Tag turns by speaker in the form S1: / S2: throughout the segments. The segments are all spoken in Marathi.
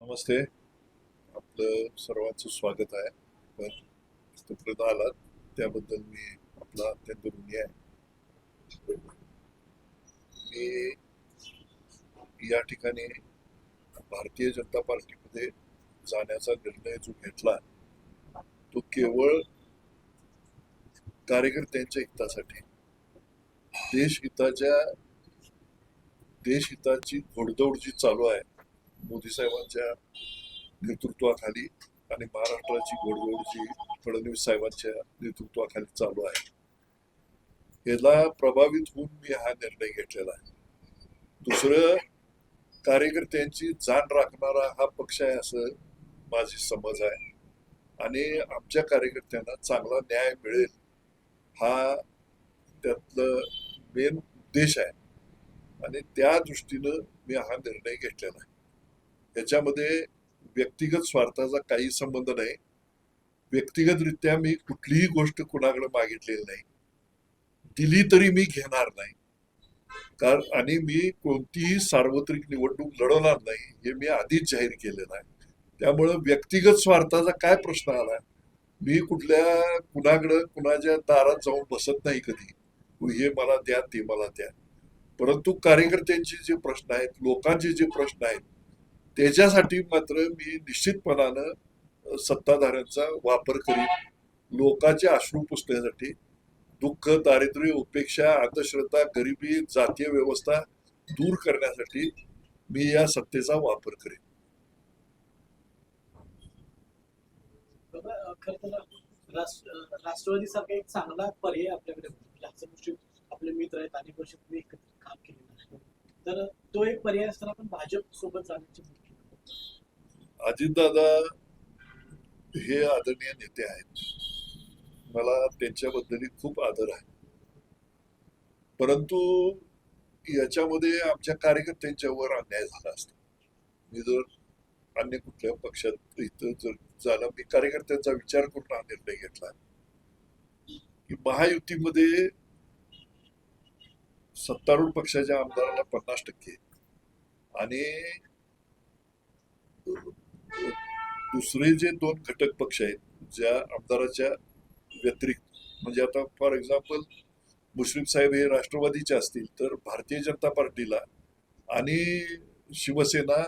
S1: नमस्ते. आपलं सर्वांचं स्वागत आहे. पण इथपर्यंत आलात. त्याबद्दल मी आपला अत्यंत ऋणी आहे. मी या ठिकाणी भारतीय जनता पार्टीमध्ये जाण्याचा निर्णय जो घेतला तो केवळ कार्यकर्त्यांच्या हितासाठी. देशहिताच्या देशहिताची घोडदौड जी चालू आहे मोदी साहेबांच्या नेतृत्वाखाली आणि महाराष्ट्राची गोडगोड जी फडणवीस साहेबांच्या नेतृत्वाखाली चालू आहे. याला प्रभावित होऊन मी हा निर्णय घेतलेला आहे. दुसरं कार्यकर्त्यांची जाण राखणारा हा पक्ष आहे असं माझी समज आहे. आणि आमच्या कार्यकर्त्यांना चांगला न्याय मिळेल हा त्यातलं मेन उद्देश आहे. आणि त्या दृष्टीनं मी हा निर्णय घेतलेला आहे. याच्यामध्ये व्यक्तिगत स्वार्थाचा काही संबंध नाही. व्यक्तिगतरित्या मी कुठलीही गोष्ट कुणाकडे मागितलेली नाही. दिली तरी मी घेणार नाही. कारण आणि मी कोणतीही सार्वत्रिक निवडणूक लढवणार नाही हे मी आधीच जाहीर केलेलं आहे. त्यामुळं व्यक्तिगत स्वार्थाचा काय प्रश्न आला? मी कुठल्या कुणाकडं कुणाच्या दारात जाऊन बसत नाही कधी. हे मला द्या ते मला द्या. परंतु कार्यकर्त्यांचे जे प्रश्न आहेत लोकांचे जे प्रश्न आहेत त्याच्यासाठी मात्र मी निश्चितपणानं सत्ताधाऱ्यांचा वापर करीन. लोकांचे अश्रू पुसण्यासाठी दुःख दारिद्र्य उपेक्षा अंधश्रद्धा गरिबी जातीय व्यवस्था दूर करण्यासाठी मी या सत्तेचा वापर करेन.
S2: राष्ट्रवादी सारखा एक चांगला पर्याय आपल्याकडे जास्त गोष्टी आपले मित्र आहेत अनेक वर्ष तुम्ही एकत्र काम केलेलं तर तो एक पर्याय असताना आपण भाजप सोबत जाण्याची
S1: अजितदादा हे आदरणीय नेते आहेत. मला त्यांच्याबद्दल खूप आदर आहे. परंतु याच्यामध्ये आमच्या कार्यकर्त्यांच्यावर अन्याय झाला असतो. मी जर अन्य कुठल्या पक्षात इथं जर झालं मी कार्यकर्त्यांचा विचार करून हा निर्णय घेतला. की महायुतीमध्ये सत्तारूढ पक्षाच्या आमदाराला पन्नास टक्के. आणि दुसरे जे दोन घटक पक्ष आहेत ज्या आमदाराच्या व्यतिरिक्त म्हणजे आता फॉर एक्झाम्पल मुश्रीफ साहेब हे राष्ट्रवादीचे असतील तर भारतीय जनता पार्टीला आणि शिवसेना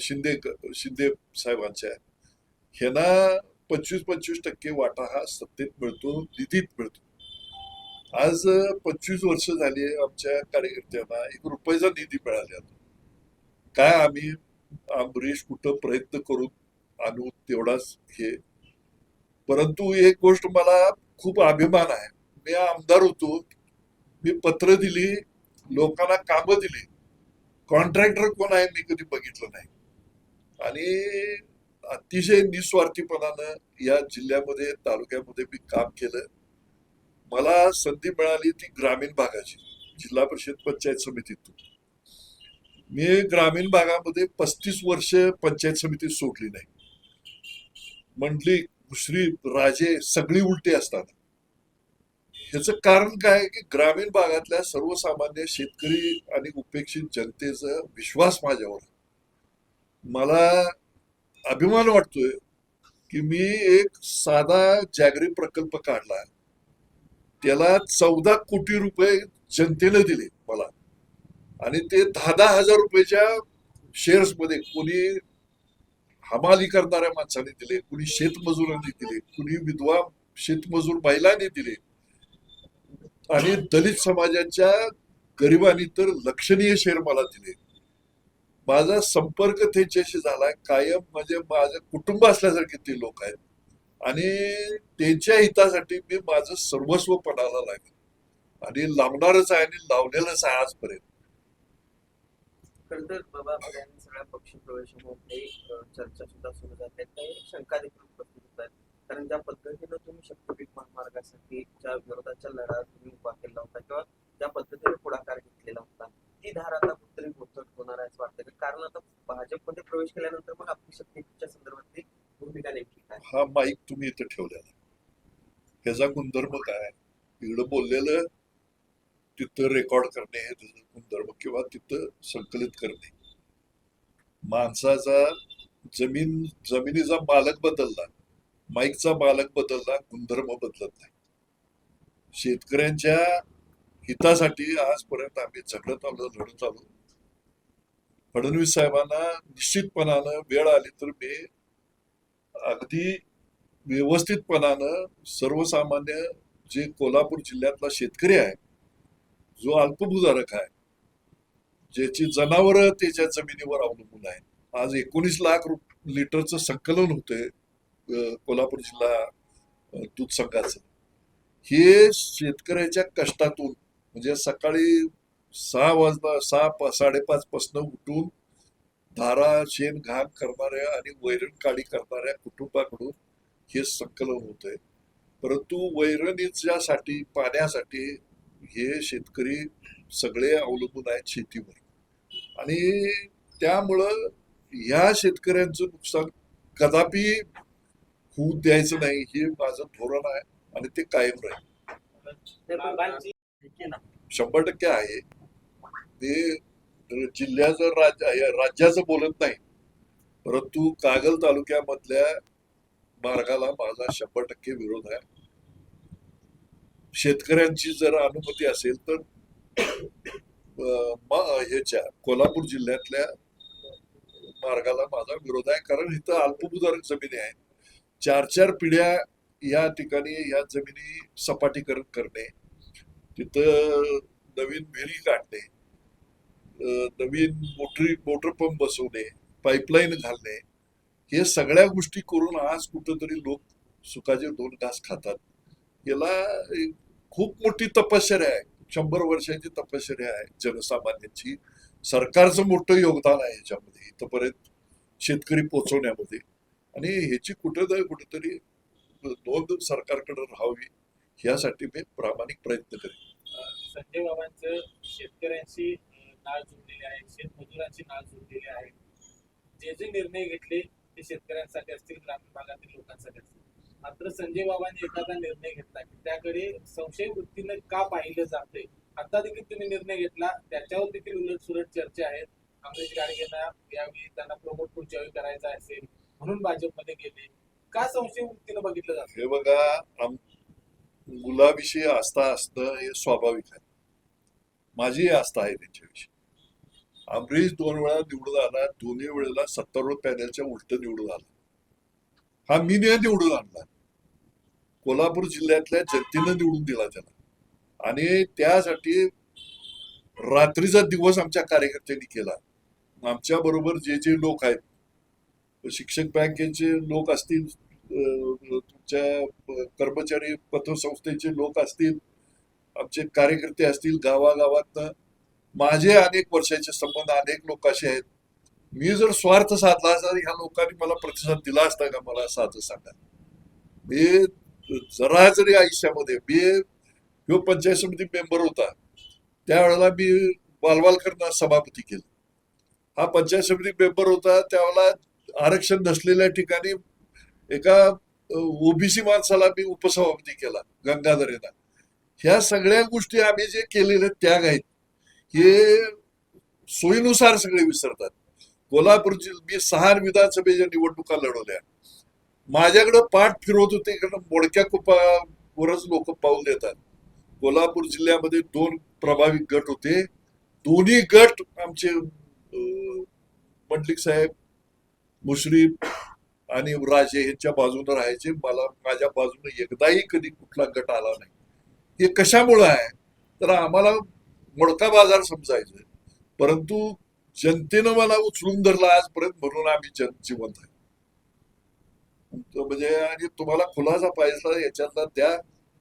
S1: शिंदे शिंदे साहेबांच्या ह्यांना पंचवीस पंचवीस टक्के वाटा हा सत्तेत मिळतो निधीत मिळतो. आज पंचवीस वर्ष झाली आमच्या कार्यकर्त्यांना एक रुपयाचा निधी मिळाला काय आम्ही अमरीश कुठं प्रयत्न करून आणू तेवढाच हे. परंतु एक गोष्ट मला खूप अभिमान आहे. मी आमदार होतो. मी पत्र दिली लोकांना कामं दिली. कॉन्ट्रॅक्टर कोण आहे मी कधी बघितलं नाही. आणि अतिशय निस्वार्थीपणानं या जिल्ह्यामध्ये तालुक्यामध्ये मी काम केलं. मला संधी मिळाली ती ग्रामीण भागाची जिल्हा परिषद पंचायत समितीतून. मी ग्रामीण भागामध्ये पस्तीस वर्ष पंचायत समिती सोडली नाही. मंडली दुसरी राजे सगळी उलटी असतात. ह्याच कारण काय आहे की ग्रामीण भागातल्या सर्वसामान्य शेतकरी आणि उपेक्षित जनतेचा विश्वास माझ्यावर मला अभिमान वाटतोय की मी एक साधा जागरी प्रकल्प काढला त्याला चौदा कोटी रुपये जनतेनं दिले मला. आणि ते दहा दहा हजार रुपयाच्या शेअर्समध्ये कोणी हमाली करणाऱ्या माणसाने दिले कुणी शेतमजुरांनी दिले कुणी विधवा शेतमजूर महिलांनी दिले. आणि दलित समाजाच्या गरिबांनी तर लक्षणीय शेअर मला दिले. माझा संपर्क त्यांच्याशी झाला कायम म्हणजे माझं कुटुंब असल्यासारखे ते लोक आहेत. आणि त्यांच्या हितासाठी मी माझं सर्वस्व पणाला लागेल. आणि लावणारच आहे आणि लावलेलंच आहे आजपर्यंत.
S3: खरंतर बाबा सगळ्या पक्ष प्रवेशामध्ये चर्चा सुद्धा सुरू झाली. काही शंका देखील उपस्थित कारण ज्या पद्धतीनं तुम्ही शक्तीपीठ महामार्गासाठी ज्या विरोधाच्या लढा तुम्ही उभा केला होता किंवा ज्या पद्धतीने पुढाकार घेतलेला होता ती धार आता कुठतरी होणार आहे असं वाटतं. कारण आता भाजपमध्ये प्रवेश केल्यानंतर मग आपली शक्तीपीठच्या संदर्भातली भूमिका नेमकी काय
S1: हा माईक तुम्ही इथं ठेवलेला. ह्याचा गुणधर्म काय इकडं बोललेलं तिथं रेकॉर्ड करणे गुणधर्म किंवा तिथं संकलित करणे. माणसाचा जमीन जमिनीचा मालक बदलला माईकचा मालक बदलला गुणधर्म बदलत नाही. शेतकऱ्यांच्या हितासाठी आजपर्यंत आम्ही झगडत आलो लढत आलो. फडणवीस साहेबांना निश्चितपणानं वेळ आली तर मी अगदी व्यवस्थितपणानं सर्वसामान्य जे कोल्हापूर जिल्ह्यातला शेतकरी आहे जो अल्पभूधारक आहे ज्याची जनावरं त्याच्या जमिनीवर अवलंबून आहेत. आज एकोणीस लाख रुप- लिटरचं संकलन होतंय कोल्हापूर जिल्हा दूध संघाचं. हे शेतकऱ्याच्या कष्टातून म्हणजे सकाळी सहा वाजता सहा साडेपाच पासन उठून धारा शेण घाण करणाऱ्या आणि वैरण काढी करणाऱ्या कुटुंबाकडून हे संकलन होत आहे परंतु वैरणीच्यासाठी पाण्यासाठी हे शेतकरी सगळे अवलंबून आहेत शेतीवर आणि त्यामुळं ह्या शेतकऱ्यांचं नुकसान कदापि होऊ द्यायचं नाही हे माझं धोरण आहे आणि ते कायम राहील. शंभर टक्के आहे. ते जिल्ह्याचं राज्य राज्याचं बोलत नाही. परंतु कागल तालुक्यामधल्या मार्गाला माझा शंभर टक्के विरोध आहे. शेतकऱ्यांची जर अनुमती असेल तर ह्याच्या कोल्हापूर जिल्ह्यातल्या मार्गाला माझा विरोध आहे. कारण इथं अल्पभूधारक जमिनी आहेत. चार चार पिढ्या या ठिकाणी या जमिनी सपाटीकरण करणे तिथं नवीन विहिरी काढणे नवीन मोटरी मोटर पंप बसवणे पाईपलाईन घालणे हे सगळ्या गोष्टी करून आज कुठंतरी लोक सुखाचे दोन घास खातात. याला खूप मोठी तपश्चर्या आहे. शंभर वर्षाची तपश्चर्या आहे जनसामान्यांची. सरकारचं मोठं योगदान आहे याच्यामध्ये. इथपर्यंत शेतकरी पोचवण्यामध्ये आणि ह्याची कुठं कुठेतरी नोंद सरकारकडे राहावी यासाठी मी प्रामाणिक प्रयत्न करेन.
S4: संजय बाबांचं शेतकऱ्यांशी नाळ जुळलेली आहे. शेतमजुरांची नाळ जुळलेली आहे. जे जे निर्णय घेतले ते शेतकऱ्यांसाठी असतील ग्रामीण भागातील लोकांसाठी असतील. मात्र संजय बाबांनी एखादा निर्णय घेतला की त्याकडे संशय वृत्तीनं का पाहिलं जाते आता देखील तुम्ही निर्णय घेतला. त्याच्यावर देखील उलट सुलट चर्चा आहेत अमरीश गाडगेंना यावेळी त्यांना प्रमोट पुढच्या वेळी करायचा असेल म्हणून भाजपमध्ये गेले. का संशय वृत्तीनं बघितलं जातं
S1: हे बघा मुलाविषयी आस्था असणं हे स्वाभाविक आहे. माझी आस्था आहे त्यांच्याविषयी. अमरीश दोन वेळा निवडून आला दोन्ही वेळेला सत्तारूढ पॅनलच्या उलट निवडून आला. हा मी ने निवडून आणला. कोल्हापूर जिल्ह्यातल्या जनतेनं निवडून दिला त्याला. आणि त्यासाठी रात्रीचा दिवस आमच्या कार्यकर्त्यांनी केला. आमच्या बरोबर जे जे लोक आहेत शिक्षक बँकेचे लोक असतील तुमच्या कर्मचारी पतसंस्थेचे लोक असतील आमचे कार्यकर्ते असतील गावागावात माझे अनेक वर्षाचे संबंध अनेक लोक असे आहेत. मी जर स्वार्थ साधला असता तर ह्या लोकांनी मला प्रतिसाद दिला असता का? मला साधं सांगा. मी जरा जरी आयुष्यामध्ये मी ह्यो पंचायत समिती मेंबर होता त्यावेळेला मी बालवालकरना सभापती केलं. हा पंचायत समिती मेंबर होता त्यावेळेला आरक्षण नसलेल्या ठिकाणी एका ओबीसी माणसाला मी उपसभापती केला गंगाधर यांना ह्या सगळ्या गोष्टी आम्ही जे केलेले त्याग आहेत. हे सोयीनुसार सगळे विसरतात. कोल्हापूर मी सहा विधानसभेच्या निवडणुका लढवल्या. माझ्याकडं पाठ फिरवत होते कारण मोडक्या कुपावरच लोक पाऊल देतात. कोल्हापूर जिल्ह्यामध्ये दोन प्रभावी गट होते. दोन्ही गट आमचे अं, मंडलिक साहेब मुश्रीफ आणि राजे यांच्या बाजूने राहायचे. मला माझ्या बाजूने एकदाही कधी कुठला गट आला नाही. हे कशामुळं आहे? तर आम्हाला मोडका बाजार समजायचं परंतु जनतेनं मला उचलून धरला आजपर्यंत म्हणून आम्ही जन जिवंत आहे. म्हणजे आणि तुम्हाला खुलासा पाहिजे याच्यातला त्या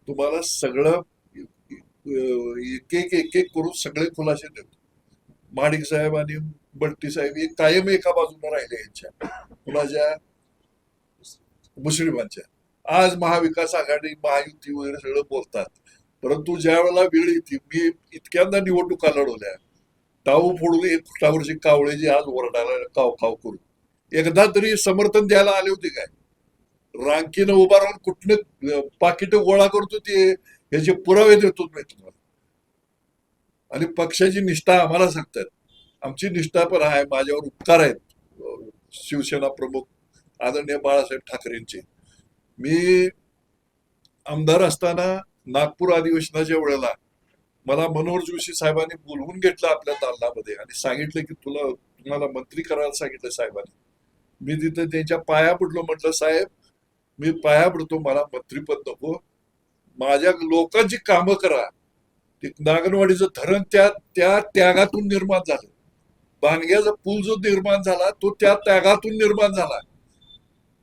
S1: तुम्हाला सगळं एक एक एक एक करून सगळे खुलासे देतो. माणिक साहेब आणि बट्टी साहेब हे कायम एका बाजूने राहिले यांच्या. कुणाच्या मुस्लिमांच्या. आज महाविकास आघाडी महायुती वगैरे सगळं बोलतात. परंतु ज्या वेळेला वेळ येते मी इतक्यांदा निवडणुका लढवल्या टाऊ फोडून एक फुटावरची कावळेची आज ओरडायला काव काव करून एकदा तरी समर्थन द्यायला आले होते काय? रांकीनं उभा राहून कुठनं पाकिट गोळा करतो ते याचे पुरावे देतो मी तुम्हाला. आणि पक्षाची निष्ठा आम्हाला सांगतात. आमची निष्ठा पण आहे माझ्यावर उपकार आहेत शिवसेना प्रमुख आदरणीय बाळासाहेब ठाकरेंचे. मी आमदार असताना नागपूर अधिवेशनाच्या वेळेला मला मनोहर जोशी साहेबांनी बोलवून घेतलं आपल्या दालनामध्ये आणि सांगितलं की तुला तुम्हाला मंत्री करायला सांगितलं साहेबांनी. मी तिथे त्यांच्या पाया पडलो म्हटलं साहेब मी पाया पडतो मला मंत्रीपद नको. माझ्या लोकांची कामं करा. ते नागनवाडीचं धरण त्या त्या त्यागातून निर्माण झालं. बांडग्याचा पूल जो निर्माण झाला तो त्या त्यागातून निर्माण झाला.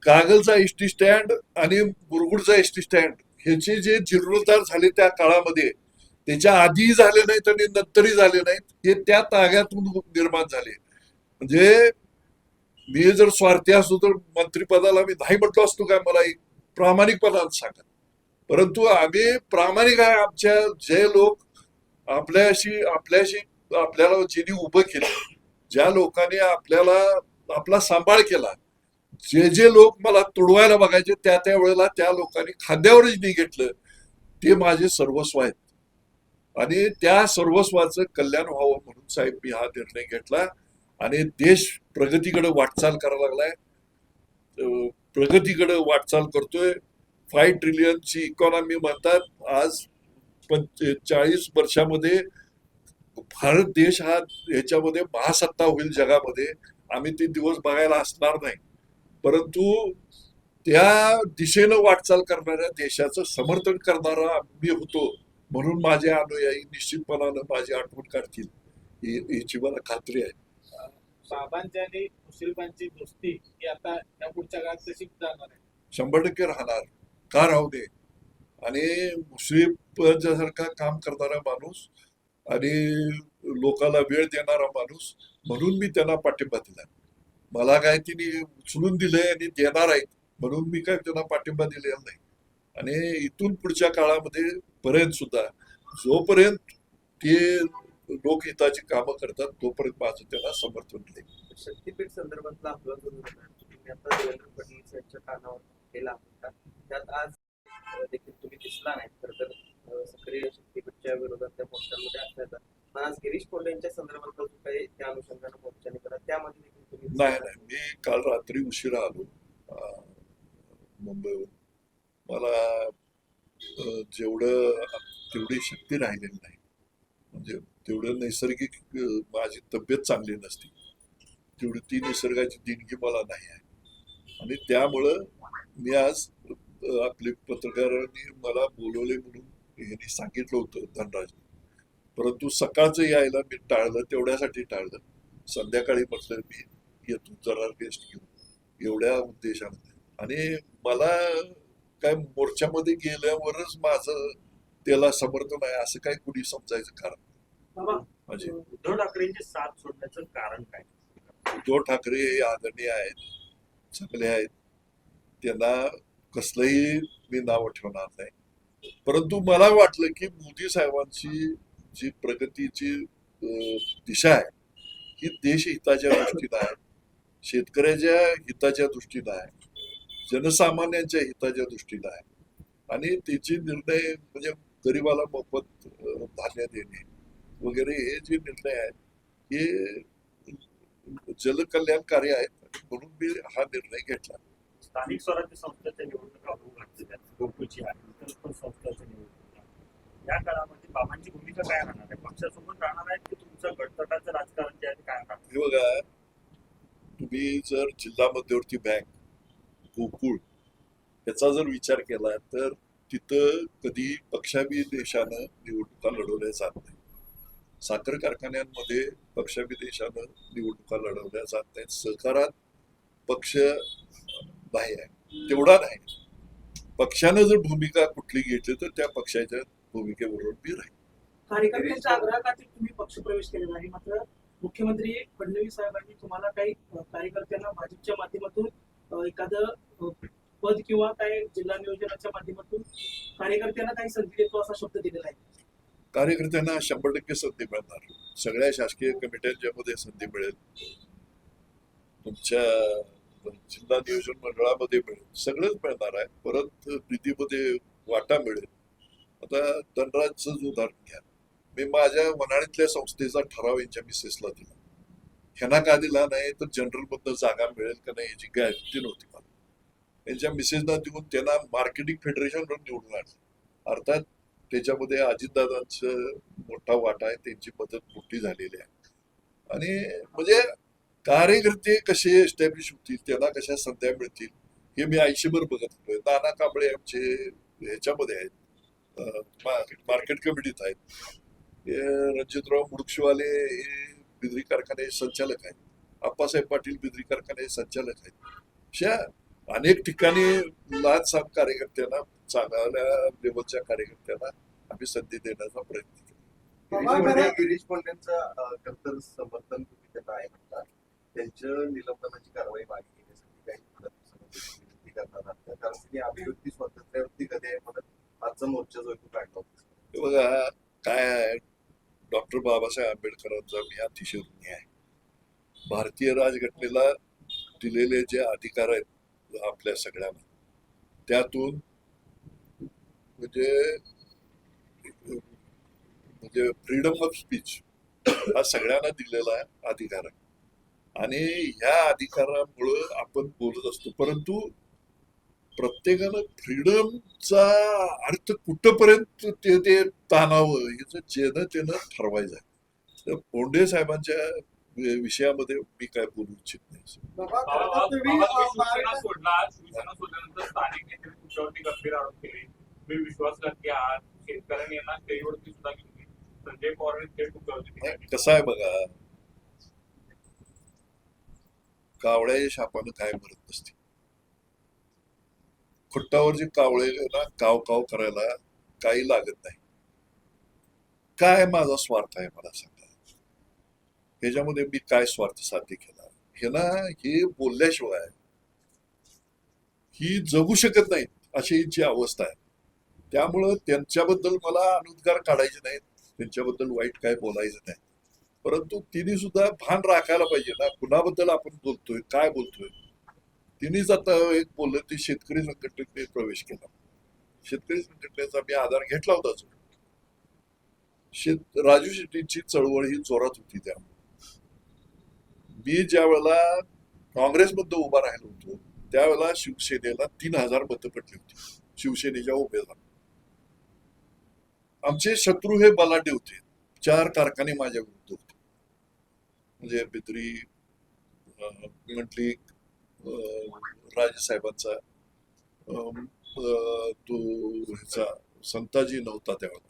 S1: कागलचा एस टी स्टँड आणि मुरगुडचा एस टी स्टँड ह्याचे जे जीर्णोद्धार झाले त्या काळामध्ये त्याच्या आधीही झाले नाहीत आणि नंतरही झाले नाहीत हे त्या ताग्यातून निर्माण झाले. म्हणजे मी जर स्वार्थी असतो तर मंत्रिपदाला मी नाही म्हटलो असतो काय? मला एक प्रामाणिकपणानं सांगा. परंतु आम्ही प्रामाणिक आहे आमच्या जे लोक आपल्याशी आपल्याशी आपल्याला ज्यांनी उभं केलं ज्या लोकांनी आपल्याला आपला सांभाळ केला जे जे लोक मला तुडवायला बघायचे त्या त्या वेळेला त्या लोकांनी खांद्यावरच नाही घेतलं. ते माझे सर्वस्व आहेत. आणि त्या सर्वस्वाचं कल्याण व्हावं म्हणून साहेब मी हा निर्णय घेतला. आणि देश प्रगतीकडे वाटचाल करायला लागलाय. प्रगतीकडे वाटचाल करतोय. फाय ट्रिलियनची इकॉनॉमी म्हणतात. आज चाळीस वर्षामध्ये भारत देश हा याच्यामध्ये महासत्ता होईल जगामध्ये. आम्ही ते दिवस बघायला असणार नाही. परंतु त्या दिशेनं वाटचाल करणाऱ्या देशाचं समर्थन करणारा मी होतो म्हणून माझे अनुयायी निश्चितपणानं माझी आठवण काढतील. याची मला खात्री आहे.
S4: बाबांची आणि मुश्रीफांची दोस्ती ही आता या पुढच्या काळात जाणार आहे?
S1: शंभर टक्के राहणार. का राहू दे? आणि मुश्रीफांच्यासारखा काम करणारा माणूस आणि लोकाला वेळ देणारा माणूस म्हणून मी त्यांना पाठिंबा दिला मला काय तिने उचलून दिलंय आणि देणार आहेत म्हणून मी काय त्यांना पाठिंबा दिलेला नाही. आणि इथून पुढच्या काळामध्ये पर्यंत सुद्धा जोपर्यंत ते लोकहिताची कामं करतात तोपर्यंत माझं त्यांना समर्थन दिले
S3: शक्तीपीठ संदर्भातला आपला तुम्ही आता देवेंद्र फडणवीस यांच्या कानावर केला होता त्यात आज देखील तुम्ही दिसला नाही खरं तर सक्रिय शक्तीपीठच्या विरोधात त्या मोर्चामध्ये असल्याचा पण आज गिरीश कोंडे यांच्या संदर्भातला काही त्या अनुषंगाने मोर्चा निघाला त्यामध्ये
S1: नाही नाही. मी काल रात्री उशिरा आलो मुंबईवरून मुंबईहून. मला जेवढं तेवढी शक्ती राहिलेली नाही. म्हणजे तेवढं नैसर्गिक माझी तब्येत चांगली नसती. तेवढी ती निसर्गाची देणगी मला नाही आहे. आणि त्यामुळं मी आज आपले पत्रकारांनी मला बोलवले म्हणून यांनी सांगितलं होतं धनराज परंतु सकाळचं यायला मी टाळलं तेवढ्यासाठी टाळलं. संध्याकाळी म्हटलं मी येतो जरा रेस्ट घेऊ एवढ्या उद्देशाने आणि मला काय मोर्चामध्ये गेल्यावरच माझं त्याला समर्थन आहे असं काय कुणी समजायचं कारण म्हणजे
S5: उद्धव ठाकरेंची साथ सोडण्याचं कारण काय?
S1: उद्धव ठाकरे हे आदरणीय आहेत चांगले आहेत. त्यांना कसलंही मी नाव ठेवणार नाही. परंतु मला वाटलं की मोदी साहेबांची जी प्रगतीची दिशा आहे ही देशहिताच्या दृष्टीनं आहे. शेतकऱ्याच्या हिताच्या दृष्टीनं आहे. जनसामान्यांच्या हिताच्या दृष्टीनं आहे. आणि त्याचे निर्णय म्हणजे गरिबाला मोफत धान्य देणे वगैरे हे जे निर्णय आहेत हे जलकल्याणकारी आहेत. म्हणून मी हा निर्णय घेतला.
S5: स्थानिक स्वराज्य संस्थेच्या निवडणुका होऊ घातलेल्या. गोकुळची आहे इतर पण संस्थांच्या निवडणुका या काळामध्ये बाबांची भूमिका काय राहणार आहे? पक्षासोबत राहणार आहे की तुमचं गटतटाचं राजकारण जे आहे काय राहणार?
S1: हे बघा तुम्ही जर जिल्हा मध्यवर्ती बँक गोकुळ याचा जर विचार केला तर तिथं कधी पक्षाभिदेशानं निवडणुका लढवल्या जात नाही साखर कारखान्यांमध्ये पक्षाभिदेशानं निवडणुका लढवल्या जात नाहीत. सहकारात पक्ष नाही आहे. तेवढा नाही. पक्षानं जर भूमिका कुठली घेतली तर त्या पक्षाच्या भूमिकेबरोबर मी राहील
S2: कार्यकर्त्यांच्या आग्रहाखाती तुम्ही पक्षप्रवेश केलेला आहे. मात्र मुख्यमंत्री फडणवीस साहेबांनी तुम्हाला काही कार्यकर्त्यांना भाजपच्या माध्यमातून एखादं पद किंवा काय जिल्हा नियोजनाच्या माध्यमातून कार्यकर्त्यांना काही संधी देतो असा शब्द दिलेला आहे?
S1: कार्यकर्त्यांना शंभर टक्के संधी मिळणार. सगळ्या शासकीय कमिट्यांच्या मध्ये संधी मिळेल तुमच्या जिल्हा नियोजन मंडळामध्ये मिळेल सगळंच मिळणार आहे. परत निधीमध्ये वाटा मिळेल. आता धनराजचं उदाहरण घ्या. मी माझ्या वनाळीतल्या संस्थेचा ठराव यांच्या मिसेसला दिला. ह्यांना का दिला नाही? तर जनरल मधनं जागा मिळेल का नाही याची गॅरंटी नव्हती मला. त्यांच्या मिसेसना देऊन त्यांना मार्केटिंग फेडरेशनवर निवडून आणलं. अर्थात त्याच्यामध्ये अजितदादांचं मोठा वाटा आहे त्यांची मदत मोठी झालेली आहे. आणि म्हणजे कार्यकर्ते कसे एस्टॅब्लिश होतील त्यांना कशा संध्या मिळतील हे मी आयुष्यभर बघत होतोय नाना कांबळे आमचे ह्याच्यामध्ये आहेत मार्केट कमिटीत आहेत. रणजितराव मुडक्षवाले हे बिद्री कारखाने संचालक आहेत. आप्पासाहेब पाटील बिद्री कारखाने संचालक आहेत. अशा अनेक ठिकाणी लहान सहान कार्यकर्त्यांना चांगल्या लेवलच्या कार्यकर्त्यांना आम्ही संधी देण्याचा प्रयत्न केला.
S6: गिरीश कत्तर समर्थन तुम्ही त्यांना आहे म्हणतात. त्यांच्या निलंबनाची कारवाई मागे घेण्यासाठी काही कारण की अभिव्यक्ती स्वातंत्र्यावरती कधी आहे म्हणत आजचा मोर्चा जो काढला होता.
S1: हे बघा काय आहे? डॉक्टर बाबासाहेब आंबेडकरांचा मी अतिशय ऋणी आहे. भारतीय राजघटनेला दिलेले जे अधिकार आहेत आपल्या सगळ्यांना त्यातून म्हणजे म्हणजे फ्रीडम ऑफ स्पीच हा सगळ्यांना दिलेला अधिकार आहे. आणि ह्या अधिकारामुळं आपण बोलत असतो. परंतु प्रत्येकानं फ्रीडमचा अर्थ कुठपर्यंत ते ते ताणावं याचं जेनं त्यानं ठरवायचं आहे. तर बोंडे साहेबांच्या विषयामध्ये मी काय बोलू इच्छित नाही. कसं आहे बघा? कावळ्याच्या शापानं काय मरत नसते खुट्टावर जे कावळे ना काव काव करायला काही लागत नाही. काय माझा स्वार्थ आहे मला सांगा. ह्याच्यामध्ये मी काय स्वार्थ साध्य केला? हे ना हे बोलल्याशिवाय ही जगू शकत नाहीत अशी यांची अवस्था आहे. त्यामुळं त्यांच्याबद्दल मला अनुद्गार काढायचे नाहीत. त्यांच्याबद्दल वाईट काय बोलायचं नाही. परंतु तिने सुद्धा भान राखायला पाहिजे ना. कुणाबद्दल आपण बोलतोय काय बोलतोय? तिनेच आता एक बोललं ते शेतकरी संघटनेत प्रवेश केला. शेतकरी संघटनेचा मी आधार घेतला होता शेत राजू शेट्टींची चळवळ ही जोरात होती त्यामुळे मी ज्या वेळेला काँग्रेसमध्ये उभा राहिलो होतो त्यावेळेला शिवसेनेला तीन हजार मतं पडली होती. शिवसेनेच्या उमेदवार आमचे शत्रू हे बलाढ्य होते. चार कारखाने माझ्या विरुद्ध होते. म्हणजे बिद्री अं, राजेसाहेबांचा तो ह्याचा संताजी नव्हता तेव्हा.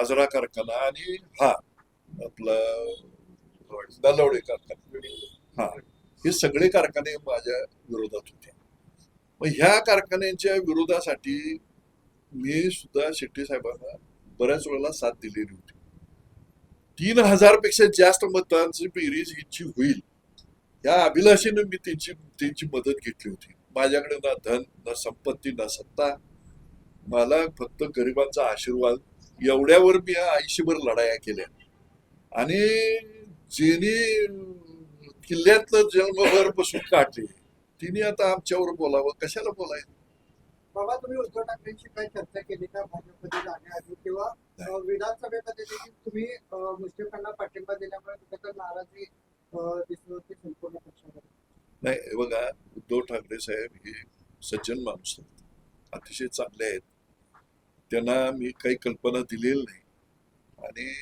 S1: आजरा कारखाना आणि हा आपला दलवडे कारखाना. हा हे सगळे कारखाने माझ्या विरोधात होते. मग ह्या कारखान्यांच्या विरोधासाठी मी सुद्धा शेट्टी साहेबांना बऱ्याच वेळेला साथ दिलेली होती. तीन हजारपेक्षा जास्त मतांची बेरीज हिची होईल. या अभिलाषेने मी त्यांची त्यांची मदत घेतली होती. माझ्याकडे ना धन ना संपत्ती ना सत्ता. मला फक्त गरिबांचा आशीर्वाद. एवढ्यावर मी आयुष्यभर लढाया केल्या. आणि जेने किल्ल्यातलं जन्मभर बसून काढले. तिने आता आमच्यावर बोलावं. कशाला बोलायचं?
S7: बाबा तुम्ही उद्धव ठाकरेंशी काही चर्चा केली का? भाजपमध्ये जाण्याआधी किंवा विधानसभेमध्ये देखील तुम्ही मुश्रीफांना पाठिंबा दिल्यामुळे कुठेतरी नाराजी
S1: नाही बघा उद्धव ठाकरे साहेब हे सज्जन माणूस आहेत. अतिशय चांगले आहेत. त्यांना मी काही कल्पना दिलेली नाही. आणि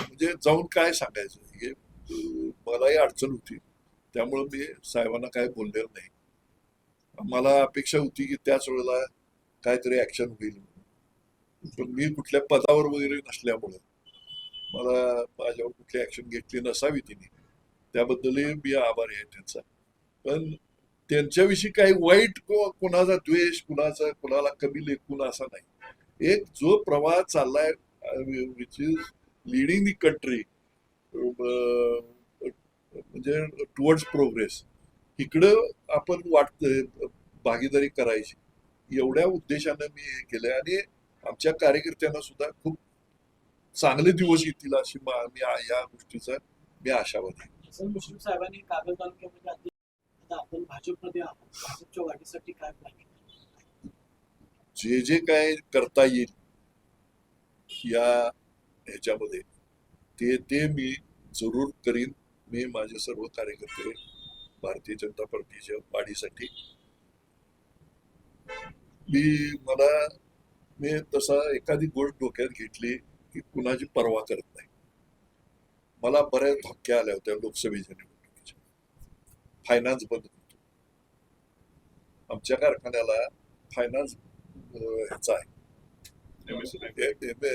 S1: म्हणजे जाऊन काय सांगायचं? हे मलाही अडचण होती. त्यामुळं मी साहेबांना काय बोललेलं नाही. मला अपेक्षा होती की त्याच वेळेला काहीतरी ऍक्शन होईल पण मी कुठल्या पदावर वगैरे नसल्यामुळं मला माझ्यावर कुठली ऍक्शन घेतली नसावी तिने. त्याबद्दलही मी आभारी आहे त्यांचा. पण त्यांच्याविषयी काही वाईट को- कुणाचा द्वेष कुणाचा कुणाला कमी लेखून असा नाही. एक जो प्रवाह चाललाय which is leading the country म्हणजे टुवर्ड्स प्रोग्रेस इकडं आपण वाटत भागीदारी करायची. एवढ्या उद्देशानं मी हे केलंय. आणि आमच्या कार्यकर्त्यांना सुद्धा खूप चांगले दिवस येतील अशी मा- या गोष्टीचा मी आशावादी
S2: मुश्रीफ साहेबांनी कागल तालुक्यामध्ये आधी आता आपण भाजपमध्ये आहोत. भाजपच्या वाढीसाठी काय प्लॅन
S1: जे जे काय करता येईल या ह्याच्यामध्ये ते ते मी जरूर करीन. मी माझे सर्व कार्यकर्ते भारतीय जनता पार्टीच्या वाढीसाठी. मी मला मी तसा एखादी गोष्ट डोक्यात घेतली की कुणाची पर्वा करत नाही. मला बऱ्याच धक्क्या आल्या होत्या लोकसभेच्या निवडणुकीच्या. फायनान्स बंद करतो. आमच्या कारखान्याला फायनान्स ह्याचा आहे.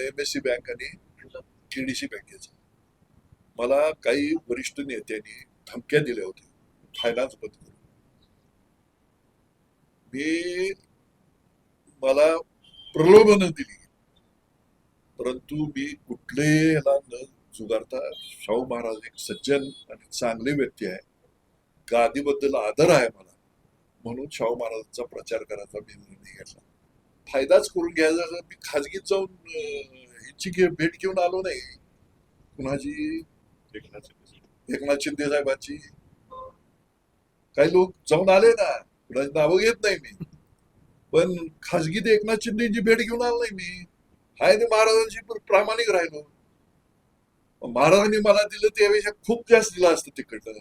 S1: एम एस सी बँक आणि केडीसी बँकेचा मला काही वरिष्ठ नेत्यांनी धमक्या दिल्या होत्या. फायनान्स बंद करून. मी मला प्रलोभनं दिली. परंतु मी कुठलेही ह्याला न जुगारता शाहू महाराज एक सज्जन आणि चांगले व्यक्ती आहे. गादीबद्दल आदर आहे मला. म्हणून शाहू महाराजांचा प्रचार करायचा मी निर्णय घेतला. फायदाच करून घ्यायचा मी खाजगीत जाऊन घे- भेट घेऊन आलो नाही कुणाची? एकनाथ शिंदे साहेबांची. काही लोक जाऊन आले ना कुणाची नावं घेत नाही मी. पण खाजगीत एकनाथ शिंदेची भेट घेऊन आलो नाही मी. हाय ते महाराजांशी प्र- प्रामाणिक राहिलो. महाराजांनी मला दिलं त्यापेक्षा खूप जास्त दिलं असतं तिकडलं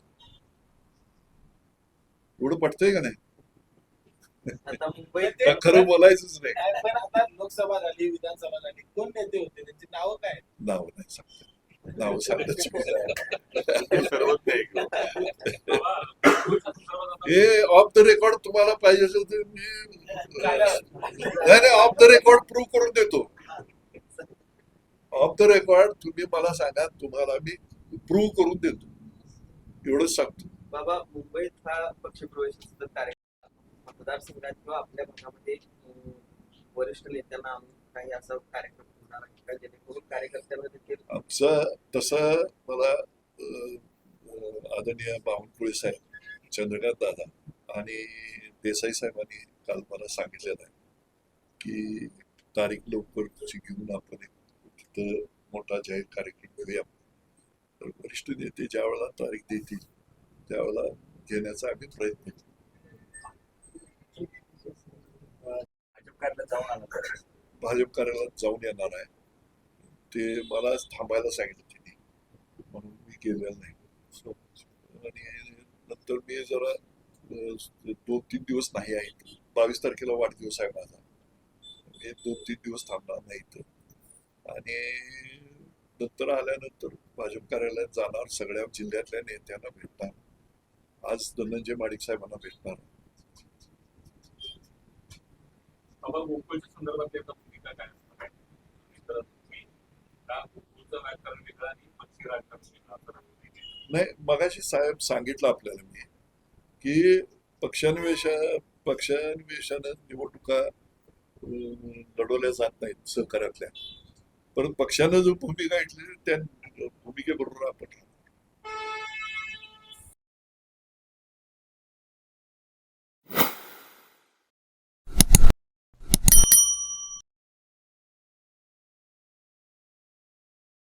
S1: एवढं पटतंय का नाही? खरं बोलायचंच नाही?
S4: काय पण आता लोकसभा झाली विधानसभा झाली कोण नेते होते? त्यांची नावं काय?
S1: नाव नाही सांगत. नाव सांगत. हे ऑफ द रेकॉर्ड तुम्हाला पाहिजे असेल तर मी नाही नाही ऑफ द रेकॉर्ड प्रूव्ह करून देतो. ऑफ द रेकॉर्ड तुम्ही मला सांगा तुम्हाला मी प्रूव्ह करून देतो. एवढंच सांगतो.
S3: बाबा मुंबईत हा पक्षप्रवेशाचा कार्यक्रम. मतदारसंघात किंवा आपल्या भागामध्ये वरिष्ठ नेत्यांना काही असा कार्यक्रम होणार आहे का? जेणेकरून कार्यकर्त्यांना देखील
S1: आमचं तसं मला आदरणीय बावनकुळे साहेब चंद्रकांत दादा आणि देसाई साहेबांनी काल मला सांगितलेलं आहे की तारीख लवकरची घेऊन आपण एक तिथं मोठा जाहीर कार्यक्रम घेऊया तर वरिष्ठ नेते ज्या वेळेला तारीख देतील त्यावेळेला घेण्याचा आम्ही प्रयत्न करू.
S5: भाजप कार्यालयात जाऊन तर?
S1: येणार आहे. ते मला थांबायला सांगितलं त्यांनी. म्हणून मी गेलेलो नाही. आणि नंतर मी जरा दोन तीन दिवस नाही आहे. बावीस तारखेला वाढदिवस आहे माझा. मी दोन तीन दिवस थांबणार नाही इथं. आणि नंतर आल्यानंतर भाजप कार्यालयात जाणार सगळ्या जिल्ह्यातल्या नेत्यांना भेटणार. आज धनंजय माडिक साहेबांना भेटणार? नाही मगाशी साहेब सांगितलं आपल्याला मी की पक्षान्वेषा पक्षान्वेषानं निवडणुका लढवल्या जात नाहीत सहकार्यातल्या. परंतु पक्षानं जो भूमिका घेतली त्या भूमिकेबरोबर आपण